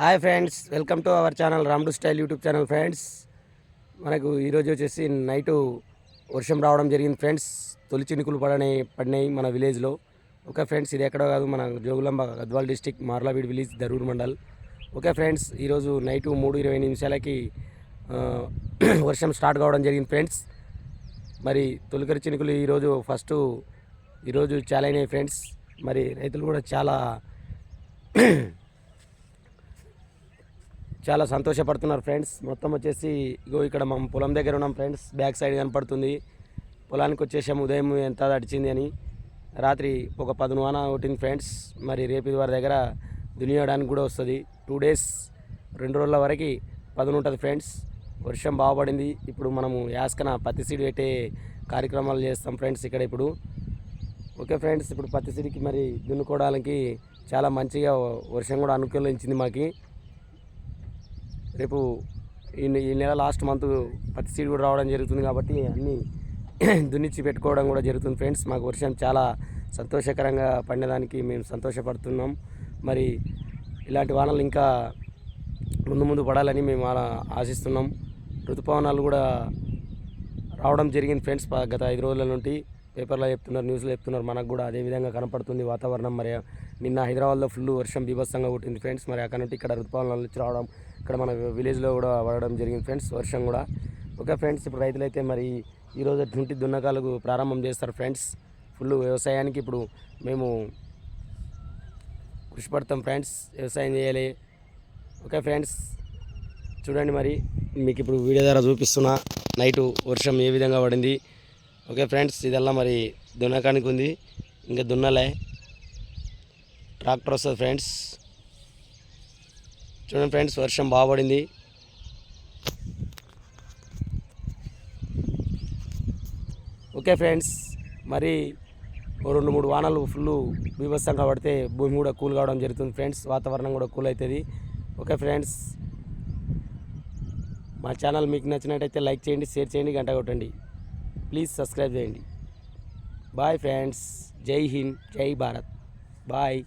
Hi friends welcome to our channel Ramdu style YouTube channel friends. మనకు ఈరోజు వచ్చేసి night వర్షం రావడం జరిగింది ఫ్రెండ్స్. తొలి చినుకులు పడనే పడినాయి మన విలేజ్లో ఓకే ఫ్రెండ్స్ ఇది ఎక్కడో కాదు మన Jogulamba Gadwal district Marlabeedi village Darur mandal. Okay friends ఈరోజు నైటు మూడు ఇరవై నిమిషాలకి వర్షం స్టార్ట్ కావడం జరిగింది ఫ్రెండ్స్. మరి తొలికరి చినుకులు ఈరోజు ఫస్ట్ ఈరోజు చాలా అయినాయి ఫ్రెండ్స్. మరి రైతులు కూడా చాలా చాలా సంతోషపడుతున్నారు ఫ్రెండ్స్. మొత్తం వచ్చేసి ఇగో ఇక్కడ మనం పొలం దగ్గర ఉన్నాం ఫ్రెండ్స్. బ్యాక్ సైడ్ కనపడుతుంది. పొలానికి వచ్చేసాము. ఉదయం ఎంత తడిచింది అని. రాత్రి ఒక పదునువాన ఒకటింది ఫ్రెండ్స్. మరి రేపు ఇది వారి దగ్గర దునియడానికి కూడా వస్తుంది. టూ డేస్ రెండు రోజుల వరకు పదును ఉంటుంది ఫ్రెండ్స్. వర్షం బాగుపడింది ఇప్పుడు మనము యాస్కన పత్తి సీడ్ పెట్టే కార్యక్రమాలు చేస్తాం ఫ్రెండ్స్ ఇక్కడ ఇప్పుడు. ఓకే ఫ్రెండ్స్ ఇప్పుడు పత్తి సీడ్కి మరి దున్నుకోవడానికి చాలా మంచిగా వర్షం కూడా అనుకూలించింది మాకు. రేపు ఈ ఈ నెల లాస్ట్ మంత్ పత్తి సీడ్ కూడా రావడం జరుగుతుంది కాబట్టి అన్నీ దున్నిచ్చి పెట్టుకోవడం కూడా జరుగుతుంది ఫ్రెండ్స్. మాకు వర్షం చాలా సంతోషకరంగా పండేదానికి మేము సంతోషపడుతున్నాం. మరి ఇలాంటి వానలు ఇంకా ముందు ముందు పడాలని మేము ఆశిస్తున్నాం. ఋతుపవనాలు కూడా రావడం జరిగింది ఫ్రెండ్స్ గత ఐదు రోజుల నుండి. పేపర్లో చెప్తున్నారు న్యూస్లో చెప్తున్నారు మనకు కూడా అదే విధంగా కనపడుతుంది వాతావరణం. మరి నిన్న హైదరాబాద్లో ఫుల్ వర్షం బీభత్సంగా కొట్టింది ఫ్రెండ్స్. మరి అక్కడ నుండి ఇక్కడ ఋతుపవనాలు వచ్చి రావడం ఇక్కడ మన విలేజ్లో కూడా పడడం జరిగింది ఫ్రెండ్స్ వర్షం కూడా. ఓకే ఫ్రెండ్స్ ఇప్పుడు రైతులైతే మరి ఈరోజు అటువంటి దున్నకాలకు ప్రారంభం చేస్తారు ఫ్రెండ్స్. ఫుల్ వ్యవసాయానికి ఇప్పుడు మేము కృషి పడతాం ఫ్రెండ్స్ వ్యవసాయం చేయాలి. ఓకే ఫ్రెండ్స్ చూడండి మరి మీకు ఇప్పుడు వీడియో ద్వారా చూపిస్తున్నా నైటు వర్షం ఏ విధంగా పడింది. ఓకే ఫ్రెండ్స్ ఇదల్లా మరి దున్నకానికి ఉంది. ఇంకా దున్నలే. ట్రాక్టర్ వస్తుంది ఫ్రెండ్స్. చూడండి ఫ్రెండ్స్ వర్షం బాగుపడింది ఓకే ఫ్రెండ్స్ మరి ఓ రెండు మూడు వానలు ఫుల్ బీభత్సంగా పడితే భూమి కూడా కూల్ కావడం జరుగుతుంది ఫ్రెండ్స్ వాతావరణం కూడా కూల్ అవుతుంది. ఓకే ఫ్రెండ్స్ మా ఛానల్ మీకు నచ్చినట్టయితే లైక్ చేయండి షేర్ చేయండి గంట కొట్టండి. ప్లీజ్ సబ్స్క్రైబ్ చేయండి. బాయ్ ఫ్రెండ్స్ జై హింద్ జై భారత్. బాయ్.